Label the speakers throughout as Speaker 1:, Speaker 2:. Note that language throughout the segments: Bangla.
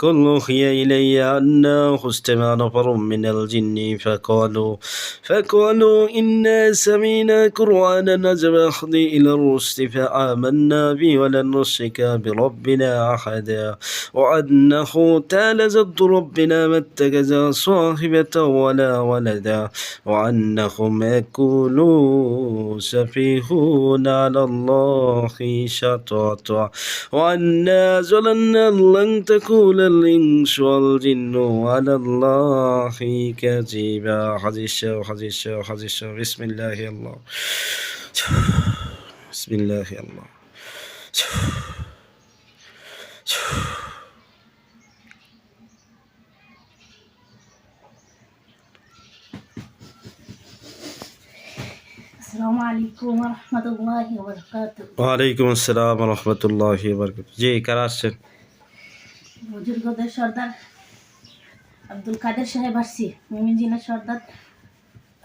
Speaker 1: قل أوحي إلي أنه استمع نفر من الجن فقالوا فقالوا إنا سمينا قرآنا نزل يهدي إلى الرشد فآمنا به ولن نشرك بربنا أحدا. وأنه تعالى جد ربنا ما اتخذ صاحبة ولا ولدا. وأنهم يقولون سفيهون على الله شططا وأنا أن لن تكون الإنس والجن على الله كتيبا حديث الشيخ حديث حديث بسم الله الله. بسم الله الله.
Speaker 2: السلام عليكم ورحمة الله
Speaker 1: وبركاته. وعليكم السلام ورحمة الله وبركاته. جي كراسل
Speaker 2: বুজুর্গদের সর্দার আব্দুল কাদের সাহেব আসছি মুমিনজিনের সর্দার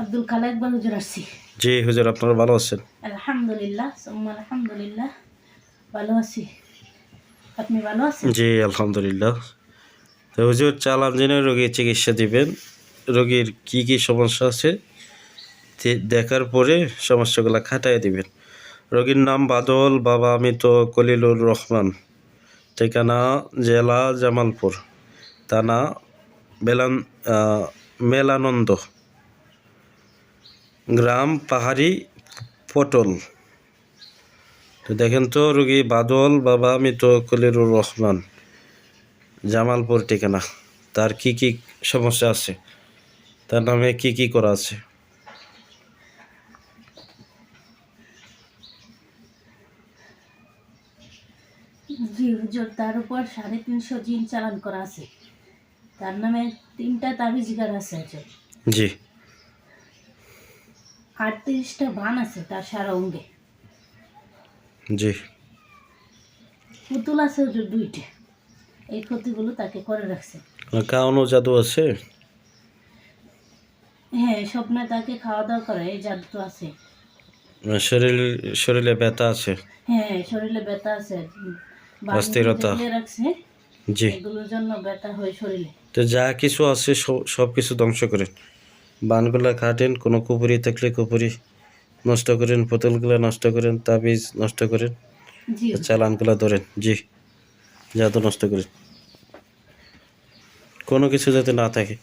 Speaker 2: আব্দুল কালা একবার হুজুর আসছি।
Speaker 1: জি হুজুর আপনারা ভালো আছেন?
Speaker 2: আলহামদুলিল্লাহ সোম্মা আলহামদুলিল্লাহ ভালো আছি। আপনি ভালো আছেন?
Speaker 1: জি আলহামদুলিল্লাহ। তো হুজুর চালান জেনে রোগীর চিকিৎসা দিবেন। রোগীর কি কি সমস্যা আছে দেখার পরে সমস্যাগুলো খাটাই দিবেন। রোগীর নাম বাদল বাবা আমি তো কলিলুর রহমান। ঠিকানা জেলা জামালপুর। থানা বেলান মেলানন্দ। গ্রাম পাহাড়ি পটল। তো দেখেন তো, রুগী বাদল, বাবা মৃত কলিরুর রহমান। জামালপুর ঠিকানা। তার কি কি সমস্যা আছে? তার নামে কি কি করা আছে
Speaker 2: জি হুজুর তার উপর সাড়ে তিনশো জিন চালান করা আছে। তার নামে তিনটা তাবিজগার আছে
Speaker 1: জি।
Speaker 2: আটত্রিশটা বান আছে তার সারা অঙ্গে।
Speaker 1: জি।
Speaker 2: পুতুল আছে হুজুর দুইটা। এই ক্ষতিগুলো তাকে করে রাখছে।
Speaker 1: কাউনো জাদু আছে?
Speaker 2: হ্যাঁ স্বপ্নে তাকে খাওয়া দাওয়া করে এই জাদু তো আছে।
Speaker 1: শরীর শরীরে ব্যথা আছে?
Speaker 2: হ্যাঁ শরীরে ব্যথা আছে।
Speaker 1: অস্থিরতা। জি।
Speaker 2: এগুলোর জন্য ব্যথা হয় শরীরে।
Speaker 1: তো যা কিছু আছে সব কিছু ধ্বংস করেন। বানগুলা কাটেন কোনো কুপুরি থাকলে কুপুরি নষ্ট করেন পুতুলগুলো নষ্ট করেন তাবিজ নষ্ট করেন চালানগুলো ধরেন জি। জাদু নষ্ট করেন। কোনো কিছু যাতে না থাকে।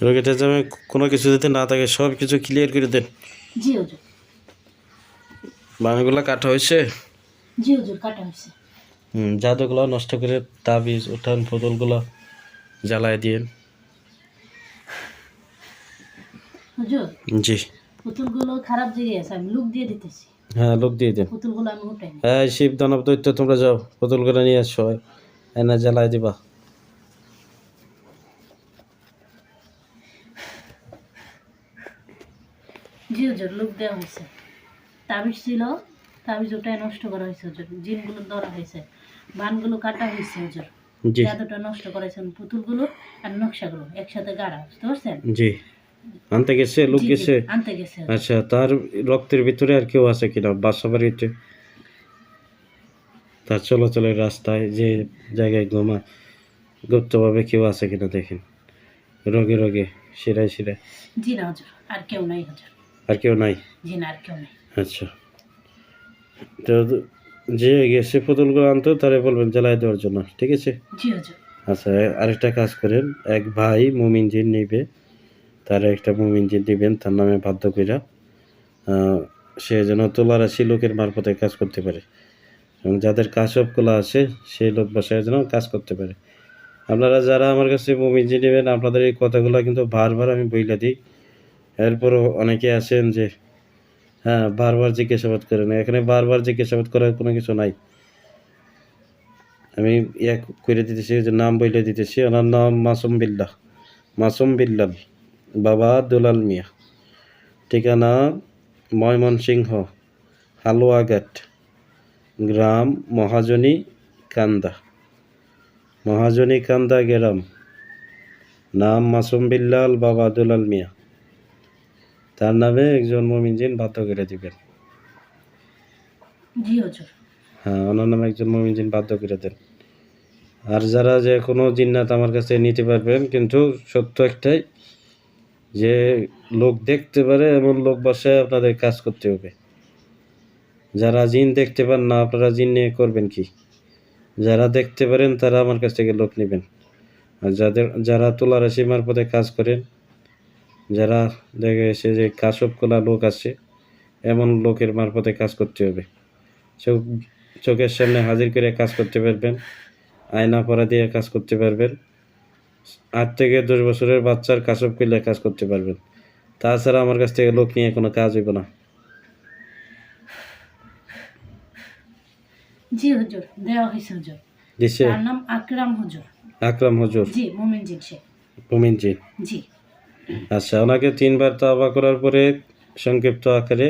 Speaker 1: রোগীটা যেন কোনো কিছু যদি না থাকে সব কিছু ক্লিয়ার করে দেন।
Speaker 2: জি হুজুর।
Speaker 1: বানগুলো কাটা হয়েছে?
Speaker 2: জি হুজুর কাটা হয়েছে।
Speaker 1: হুম জাদুগুলো নষ্ট করে তাবিজ উঠান পুতুলগুলো জ্বালায় দিয়েন।
Speaker 2: হুজুর
Speaker 1: জি।
Speaker 2: পুতুলগুলো খারাপ জায়গায় আছে আমি লুক দিয়ে দিতেছি।
Speaker 1: হ্যাঁ লোক দিয়ে দেন।
Speaker 2: পুতুলগুলো আমি উঠাই
Speaker 1: হ্যাঁ শিব দানব দৈত্য তোমরা যাও করে নিয়ে আসো এনে জ্বালাই দিবা।
Speaker 2: জি হুজুর লুক দেওয়া হয়েছে তাবিজ ছিল তাবিজ ওটাই নষ্ট করা হয়েছে হুজুর জিনগুলো ধরা হয়েছে বানগুলো কাটা হয়েছে হুজুর। জাদুটা নষ্ট করেছেন পুতুলগুলো আর নকশাগুলো একসাথে গাড়া বুঝতে পারছেন?
Speaker 1: জি। আনতে গেছে লোক গেছে?
Speaker 2: আনতে গেছে
Speaker 1: আচ্ছা তার রক্তের ভিতরে আর কেউ আছে কিনা? বাসা বাড়িতে? তার চলাচলের রাস্তায় যে জায়গায় ঘুমা গুপ্তভাবে কেউ আছে কিনা দেখেন? রোগে রোগে শিরায় শিরায়।
Speaker 2: জি না হুজুর আর কেউ নাই হুজুর।
Speaker 1: আর কেউ নাই?
Speaker 2: জি না আর কেউ নাই।
Speaker 1: আচ্ছা। তো যে গেছে পুতুলগুলো আনতো তারে বলবেন জ্বালাই দেওয়ার জন্য ঠিক আছে?
Speaker 2: জি হুজুর।
Speaker 1: আচ্ছা আরেকটা কাজ করেন এক ভাই মুমিন জিন নিবে তার একটা মুমিন জিন দিবেন তার নামে বাধ্য কইরা সে যেন তোলারাশি লোকের মারফতে কাজ করতে পারে। এবং যাদের কাশবগুলো আছে সেই লোক বসায় যেন কাজ করতে পারে। আপনারা যারা আমার কাছে মুমিন জিন নেবেন আপনাদের এই কথাগুলো কিন্তু বারবার আমি বইলা দিই। এরপরও অনেকে আছেন যে হ্যাঁ বারবার জিজ্ঞাসাবাদ করেন। এখানে বারবার জিজ্ঞাসাবাদ করার কোনো কিছু নাই। আমি ইয়া করে দিতেছি যে নাম বইলে দিতেছি, ওনার নাম মাসুম বিল্লাহ। মাসুম বিল্লাল, বাবা দুলাল মিয়া। ঠিকানা ময়মনসিংহ, হালুয়াঘাট, গ্রাম মহাজনী কান্দা। মহাজনী কান্দা গ্রাম। নাম মাসুম বিল্লাল, বাবা দুলাল মিয়া। তার নামে একজন মমিনজিন বাধ্য করে দিবেন।
Speaker 2: জি হুজুর।
Speaker 1: হ্যাঁ ওনার নামে একজন মমিনজিন বাধ্য করে দেন। আর যারা যে কোনো জিন্নাত আমার কাছে নিতে পারবেন কিন্তু সত্য একটাই যে লোক দেখতে পারে এমন লোক বসে আপনাদের কাজ করতে হবে। যারা জিন দেখতে পান না আপনারা জিন নিয়ে করবেন কি? যারা দেখতে পারেন তারা আমার কাছ থেকে লোক নেবেন। আর যাদের যারা তোলা সীমার পথে কাজ করেন যারা দেখে এসে যে কাশব কলা লোক আছে এমন লোকের মারফতে কাজ করতে হবে। চোখ চোখের সামনে হাজির করে কাজ করতে পারবেন আয়না পরা দিয়ে কাজ করতে পারবেন আট থেকে দশ বছরের বাচ্চার কাসব করলে কাজ করতে পারবেন। তাছাড়া আমার কাছ থেকে লোক নিয়ে কোনো কাজ হইব না।
Speaker 2: জি হুজুর দেওয়া হয়েছে হুজুর। তার নাম আকরাম হুজুর।
Speaker 1: আকরাম হুজুর।
Speaker 2: জি মোমিন শেখ।
Speaker 1: মুমিনজি
Speaker 2: জি।
Speaker 1: আচ্ছা ওনাকে তিনবার তাওবা করার পরে সংক্ষিপ্ত আকারে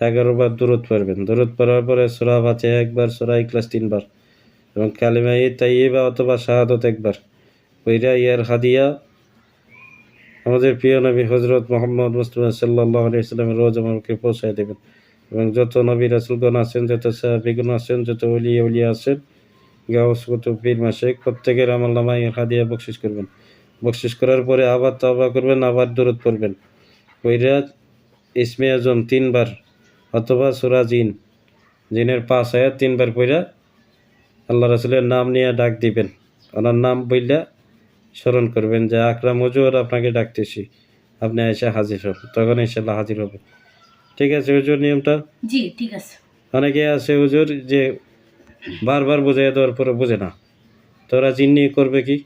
Speaker 1: এগারো বার দূরত পারবেন দূরত পড়ার পরে সোরা বাঁচে একবার, সোরা ইকলাস তিনবার এবং কালিমা ই তাইবা অথবা শাহাদত একবার ওইরা ইয়ার হাদিয়া। আমাদের প্রিয় নবী হজরত মোহাম্মদ মুস্তফা সাল্লাহ আলিয়াল্লামের রোজ আমাকে পৌঁছায় দেবেন এবং যত নবী রাসুলগণ আছেন, যত সাহাবিগুন আছেন, যত উলিয়া উলিয়া আছেন গাউস কুতুব পীর মাসেক প্রত্যেকের আমল নামায় হাদিয়া বকশিস করবেন। বকশিস করার পরে আবার তাওবা করবেন আবার দূরত পড়বেন। কইরা ইসমে আজম তিনবার অথবা সুরা জিন জিনের পাঁচ আয়াত তিনবার পইরা আল্লাহ রাসুলের নাম নিয়ে ডাক দিবেন। ওনার নাম বইলা স্মরণ করবেন যে আকরাম হুজুর আপনাকে ডাকতেছি আপনি এসে হাজির হবেন তখন ইনশাল্লাহ হাজির হবে। ঠিক আছে হুজুর নিয়মটা?
Speaker 2: জি ঠিক আছে।
Speaker 1: অনেকে আছে হুজুর যে বারবার বোঝাই দেওয়ার পরে বোঝে না। তোরা জিন নিয়ে করবে কি?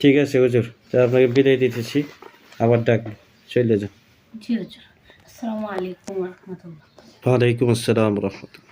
Speaker 1: ঠিক আছে হুজুর। তা আপনাকে বিদায় দিতেছি। আবার ডাকবো চলে যান
Speaker 2: জি হুজুর। আসসালামু আলাইকুম রহমতুল্লাহ।
Speaker 1: ওয়ালাইকুম আসসালাম রহমতুল্লাহ।